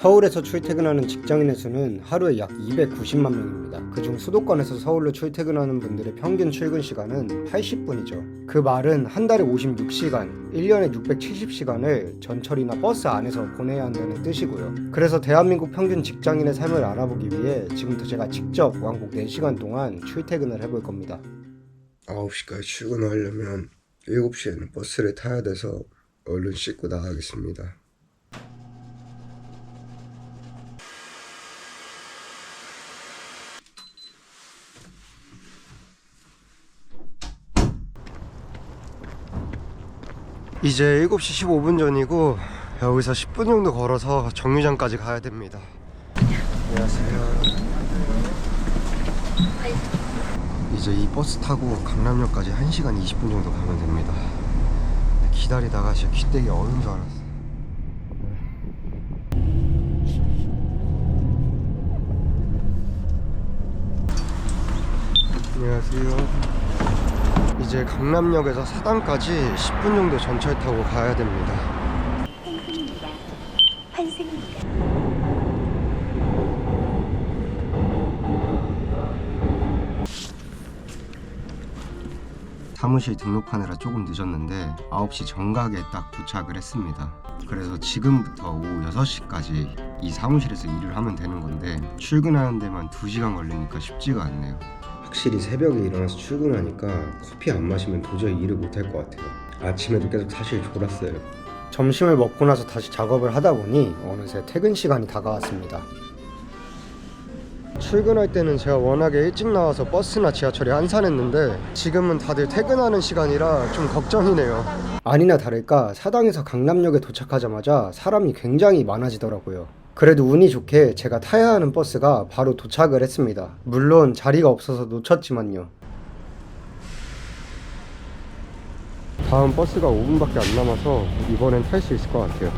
서울에서 출퇴근하는 직장인의 수는 하루에 약 290만 명입니다. 그중 수도권에서 서울로 출퇴근하는 분들의 평균 출근 시간은 80분이죠. 그 말은 한 달에 56시간, 1년에 670시간을 전철이나 버스 안에서 보내야 한다는 뜻이고요. 그래서 대한민국 평균 직장인의 삶을 알아보기 위해 지금부터 제가 직접 왕복 4시간 동안 출퇴근을 해볼 겁니다. 9시까지 출근하려면 7시에는 버스를 타야 돼서 얼른 씻고 나가겠습니다. 이제 7시 15분 전이고 여기서 10분 정도 걸어서 정류장까지 가야 됩니다. 안녕하세요. 이제 이 버스 타고 강남역까지 1시간 20분 정도 가면 됩니다. 기다리다가 진짜 귀때기 얼은 줄 알았어. 안녕하세요. 이제 강남역에서 사당까지 10분 정도 전철 타고 가야 됩니다. 사무실 등록하느라 조금 늦었는데 9시 정각에 딱 도착을 했습니다. 그래서 지금부터 오후 6시까지 이 사무실에서 일을 하면 되는 건데 출근하는 데만 2시간 걸리니까 쉽지가 않네요. 확실히 새벽에 일어나서 출근하니까 커피 안 마시면 도저히 일을 못 할 것 같아요. 아침에도 계속 사실 졸았어요. 점심을 먹고 나서 다시 작업을 하다 보니 어느새 퇴근 시간이 다가왔습니다. 출근할 때는 제가 워낙에 일찍 나와서 버스나 지하철이 한산했는데 지금은 다들 퇴근하는 시간이라 좀 걱정이네요. 아니나 다를까 사당에서 강남역에 도착하자마자 사람이 굉장히 많아지더라고요. 그래도 운이 좋게 제가 타야 하는 버스가 바로 도착을 했습니다. 물론 자리가 없어서 놓쳤지만요. 다음 버스가 5분밖에 안 남아서 이번엔 탈 수 있을 것 같아요.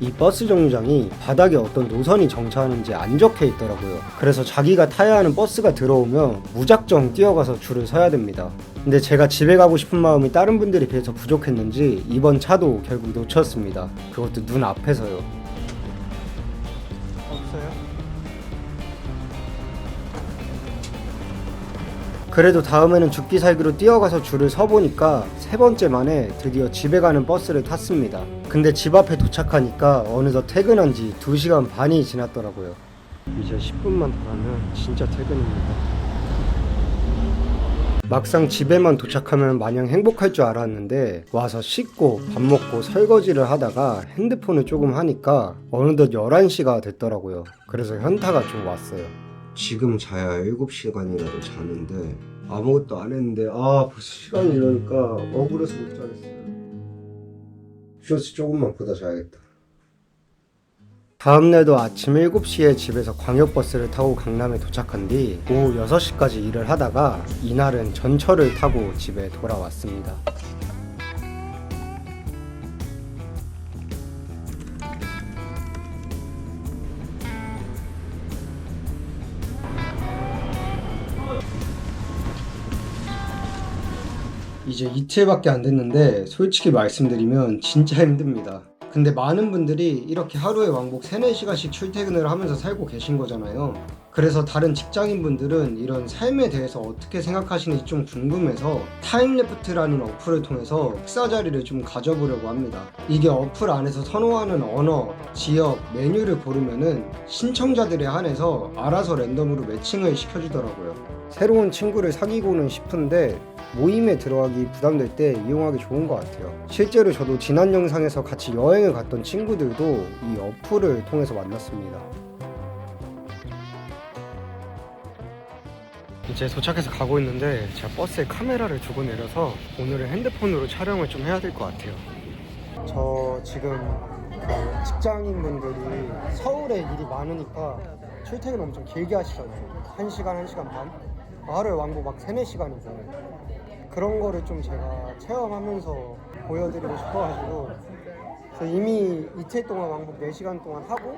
이 버스 정류장이 바닥에 어떤 노선이 정차하는지 안 적혀 있더라고요. 그래서 자기가 타야 하는 버스가 들어오면 무작정 뛰어가서 줄을 서야 됩니다. 근데 제가 집에 가고 싶은 마음이 다른 분들에 비해서 부족했는지 이번 차도 결국 놓쳤습니다. 그것도 눈 앞에서요. 그래도 다음에는 죽기 살기로 뛰어가서 줄을 서보니까 세 번째 만에 드디어 집에 가는 버스를 탔습니다. 근데 집 앞에 도착하니까 어느덧 퇴근한 지 2시간 반이 지났더라고요. 이제 10분만 더 가면 진짜 퇴근입니다. 막상 집에만 도착하면 마냥 행복할 줄 알았는데 와서 씻고 밥 먹고 설거지를 하다가 핸드폰을 조금 하니까 어느덧 11시가 됐더라고요. 그래서 현타가 좀 왔어요. 지금 자야 7시간이라도 자는데 아무것도 안 했는데 아 벌써 시간이 이러니까 억울해서 못 자겠어요. 쇼츠 조금만 보다 자야겠다. 다음날도 아침 7시에 집에서 광역버스를 타고 강남에 도착한 뒤 오후 6시까지 일을 하다가 이날은 전철을 타고 집에 돌아왔습니다. 이제 이틀밖에 안 됐는데 솔직히 말씀드리면 진짜 힘듭니다. 근데 많은 분들이 이렇게 하루에 왕복 3, 4시간씩 출퇴근을 하면서 살고 계신 거잖아요. 그래서 다른 직장인분들은 이런 삶에 대해서 어떻게 생각하시는지 좀 궁금해서 타임레프트라는 어플을 통해서 식사 자리를 좀 가져보려고 합니다. 이게 어플 안에서 선호하는 언어, 지역, 메뉴를 고르면은 신청자들에 한해서 알아서 랜덤으로 매칭을 시켜주더라고요. 새로운 친구를 사귀고는 싶은데 모임에 들어가기 부담될 때 이용하기 좋은 것 같아요. 실제로 저도 지난 영상에서 같이 여행을 갔던 친구들도 이 어플을 통해서 만났습니다. 이제 도착해서 가고 있는데 제가 버스에 카메라를 두고 내려서 오늘은 핸드폰으로 촬영을 좀 해야 될 것 같아요. 저 지금 그 직장인분들이 서울에 일이 많으니까 출퇴근 엄청 길게 하시잖아요. 1시간, 1시간 반? 하루에 왕복 막 3, 4시간이고 그런 거를 좀 제가 체험하면서 보여드리고 싶어가지고 그래서 이미 이틀 동안 왕복 4시간 동안 하고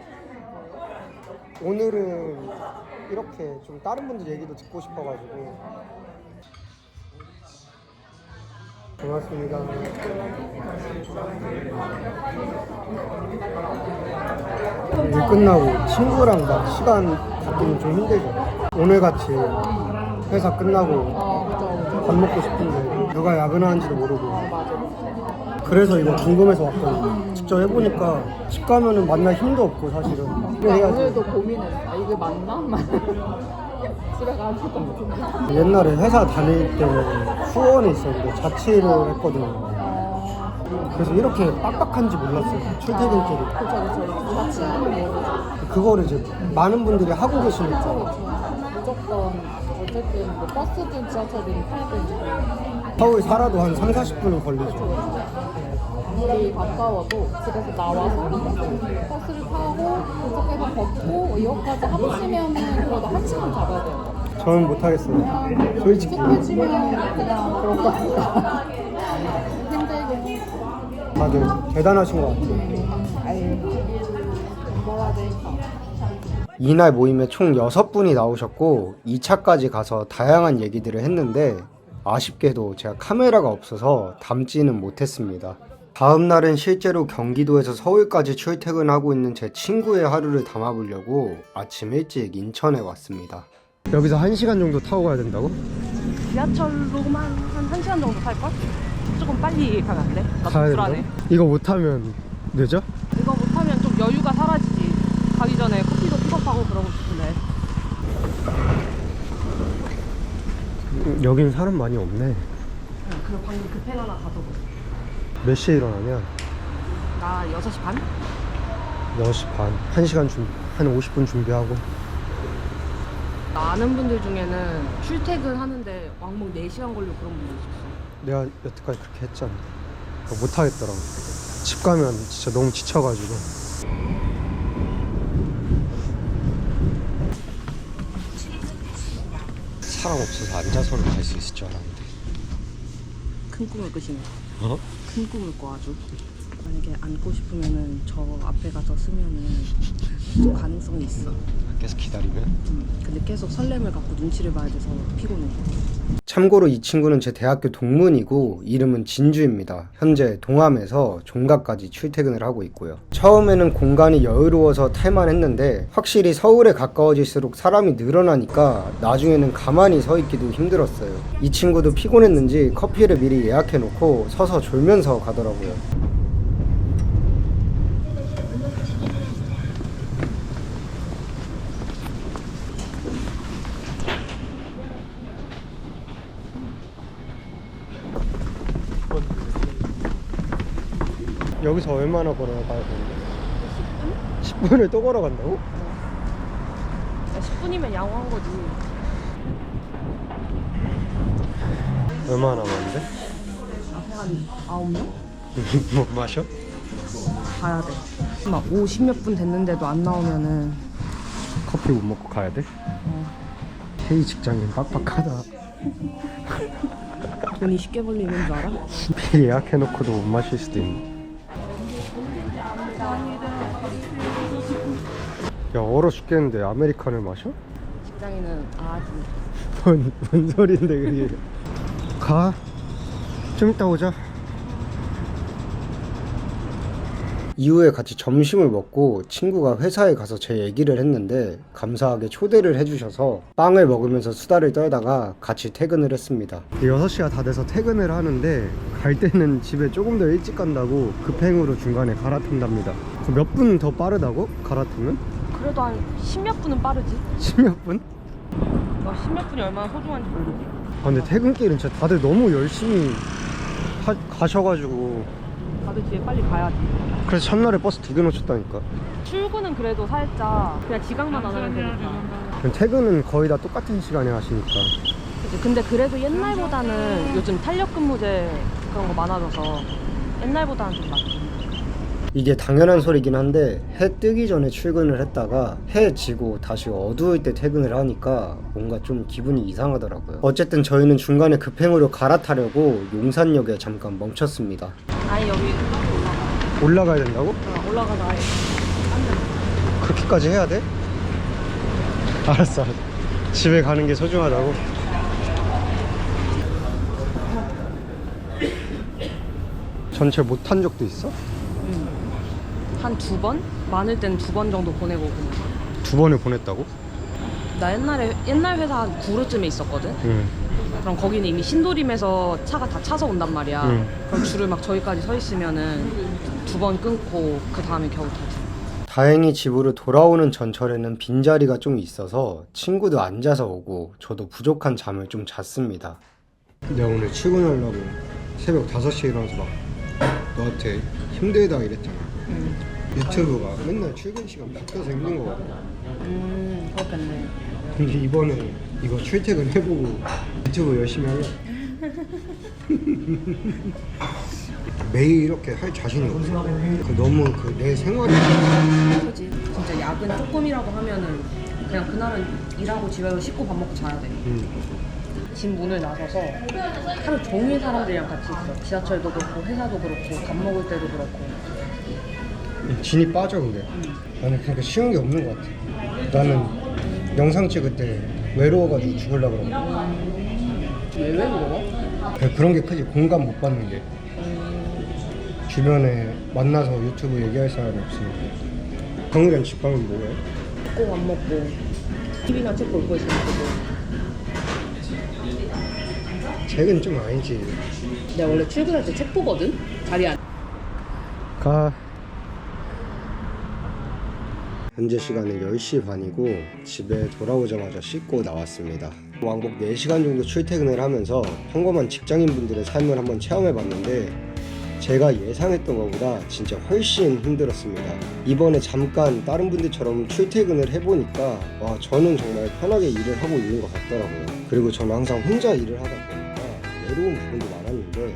오늘은 이렇게 좀 다른 분들 얘기도 듣고 싶어가지고 고맙습니다. 일 끝나고 친구랑 막 시간 갖기는 좀 힘들죠. 오늘 같이 회사 끝나고 밥 먹고 싶은데 누가 야근하는지도 모르고 그래서 이거 궁금해서 왔거든요. 직접 해보니까 집 가면은 만날 힘도 없고 사실은 이거 해야지. 오늘도 고민했어. 이게 맞나? 집에 가야 될것 같은데. 옛날에 회사 다닐 때 수원에 있었는데 자취를 했거든요. 그래서 이렇게 빡빡한지 몰랐어요. 출퇴근길이. 그쵸, 그쵸. 자취하는 뭐, 그거를 이제 많은 분들이 하고 계시니까 무조건, 어쨌든 뭐 버스든 지하철이든 타든 서울 살아도 한 3, 40분은 걸리죠. 아무리 가까워도 집에서 나와서 버스를 타고 도착해서 걷고 이것까지 합치면은 그래도 한 시간 잡아야 돼요. 저는 못하겠어요. 솔직히. 그냥 그럴 거 같다. 힘들긴 해. 다들 대단하신 것 같아요. 아유, 뭐라 돼. 이날 모임에 총 6분이 나오셨고 2차까지 가서 다양한 얘기들을 했는데 아쉽게도 제가 카메라가 없어서 담지는 못했습니다. 다음 날은 실제로 경기도에서 서울까지 출퇴근하고 있는 제 친구의 하루를 담아보려고 아침 일찍 인천에 왔습니다. 여기서 1시간 정도 타고 가야 된다고? 지하철로만 한 1시간 정도 탈걸? 조금 빨리 가면 안 돼? 나좀 불안해. 이거 못하면 늦어? 이거 못하면 좀 여유가 사라지지. 가기 전에 커피도 픽업하고 그러고 싶은데. 여긴 사람 많이 없네. 그리고 방금 급행 하나 가서 몇 시에 일어나냐? 나 6시 반? 6시 반. 1시간 준비, 한 50분 준비하고. 나 아는 분들 중에는 출퇴근하는데 왕복 4시간 걸리고 그런 분들 있었어. 내가 여태까지 그렇게 했잖아. 못하겠더라고. 집 가면 진짜 너무 지쳐가지고. 사람 없어서 앉아서는 갈 수 있을 줄 알았는데. 큰 꿈을 꾸시네. 어? 큰 꿈을 꿔 아주. 만약에 앉고 싶으면은 저 앞에 가서 쓰면은 좀 가능성이 있어. 계속 기다리면? 음, 근데 계속 설렘을 갖고 눈치를 봐야 돼서 피곤해. 참고로 이 친구는 제 대학교 동문이고 이름은 진주입니다. 현재 동암에서 종각까지 출퇴근을 하고 있고요. 처음에는 공간이 여유로워서 탈만 했는데 확실히 서울에 가까워질수록 사람이 늘어나니까 나중에는 가만히 서 있기도 힘들었어요. 이 친구도 피곤했는지 커피를 미리 예약해 놓고 서서 졸면서 가더라고요. 여기서 얼마나 걸어가야 되는데? 10분? 10분을 또 걸어간다고? 10분이면 양호한 거지. 얼마나 남았는데? 앞에 한 9명? 못 마셔? 가야 돼. 막 5, 10몇 분 됐는데도 안 나오면은 커피 못 먹고 가야 돼? K 직장인 빡빡하다. 돈이 쉽게 벌리는 줄 알아? 미리 예약해놓고도 못 마실 수도 있네. 야 얼어 죽겠는데 아메리카노 마셔? 직장인은 아주 뭔, 뭔 소린데 그게 가? 좀 이따 오자 이후에 같이 점심을 먹고 친구가 회사에 가서 제 얘기를 했는데 감사하게 초대를 해주셔서 빵을 먹으면서 수다를 떨다가 같이 퇴근을 했습니다 6시가 다 돼서 퇴근을 하는데 갈 때는 집에 조금 더 일찍 간다고 급행으로 중간에 갈아탄답니다 몇 분 더 빠르다고? 갈아타면? 그래도 한 10몇 분은 빠르지. 10몇 분? 너 10몇 분이 얼마나 소중한지 모르지. 아 근데 퇴근길은 진짜 다들 너무 열심히 하, 가셔가지고 다들 뒤에 빨리 가야지. 그래서 첫날에 버스 두 개 놓쳤다니까 출근은 그래도 살짝 그냥 지각만 안 하면 되니까. 그럼 퇴근은 거의 다 똑같은 시간에 하시니까 그치? 근데 그래도 옛날보다는 요즘 탄력 근무제 그런 거 많아져서 옛날보다는 좀 낫지. 이게 당연한 소리긴 한데 해 뜨기 전에 출근을 했다가 해 지고 다시 어두울 때 퇴근을 하니까 뭔가 좀 기분이 이상하더라고요 어쨌든 저희는 중간에 급행으로 갈아타려고 용산역에 잠깐 멈췄습니다 아예 여기 올라가. 올라가야 된다고? 어, 올라가서 아예. 그렇게까지 해야 돼? 알았어 알았어 집에 가는 게 소중하다고 전체 못탄 적도 있어? 한 두 번? 많을 땐 두 번 정도 보내고 그냥. 두 번을 보냈다고? 나 옛날에 옛날 회사 한 9루쯤에 있었거든. 응. 그럼 거기는 이미 신도림에서 차가 다 차서 온단 말이야. 응. 그럼 줄을 막 저기까지 서 있으면은 두 번 끊고 그 다음에 겨우 타지. 다행히 집으로 돌아오는 전철에는 빈자리가 좀 있어서 친구도 앉아서 오고 저도 부족한 잠을 좀 잤습니다. 내가 오늘 출근하려고 새벽 5시에 일어나서 막 너한테 힘들다 이랬잖아. 음, 유튜브가 맨날 출근 시간 바뀌어서 힘든 거거든. 음 그렇겠네. 근데 이번에 이거 출퇴근 해보고 유튜브 열심히 하려. 매일 이렇게 할 자신이 없어. 그 너무 그 내 생활이 그지 진짜 야근 조금이라고 하면은 그냥 그날은 일하고 집에 가서 씻고 밥 먹고 자야 돼. 음. 집 문을 나서서 하루 종일 사람들이랑 같이 있어. 지하철도 그렇고 회사도 그렇고 밥 먹을 때도 그렇고. 진이 빠져 근데 나는 그러니까 쉬운 게 없는 것 같아 나는 영상 찍을 때 외로워가지고 죽으려고 그러고 왜왜 그러고? 그런 게 크지 공감 못 받는 게 주변에 만나서 유튜브 얘기할 사람이 없으니까 형이랑 집 가면 뭐해? 씻고 밥 먹고 TV나 책 볼 거 있으면 보고. 책은 좀 아니지 내가 원래 출근할 때 책 보거든. 자리 안. 가 현재 시간은 10시 반이고 집에 돌아오자마자 씻고 나왔습니다. 왕복 4시간 정도 출퇴근을 하면서 평범한 직장인분들의 삶을 한번 체험해 봤는데 제가 예상했던 것보다 진짜 훨씬 힘들었습니다. 이번에 잠깐 다른 분들처럼 출퇴근을 해보니까 와 저는 정말 편하게 일을 하고 있는 것 같더라고요. 그리고 저는 항상 혼자 일을 하다 보니까 외로운 부분도 많았는데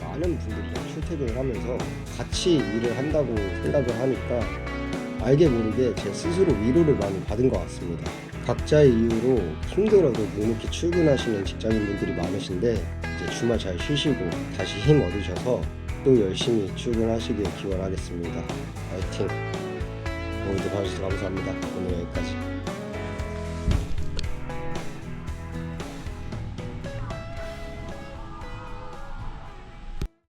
많은 분들이랑 출퇴근을 하면서 같이 일을 한다고 생각을 하니까 알게 모르게 제 스스로 위로를 많이 받은 것 같습니다. 각자의 이유로 힘들어도 묵묵히 출근하시는 직장인분들이 많으신데 이제 주말 잘 쉬시고 다시 힘 얻으셔서 또 열심히 출근하시길 기원하겠습니다. 파이팅! 오늘도 봐주셔서 감사합니다. 오늘 여기까지.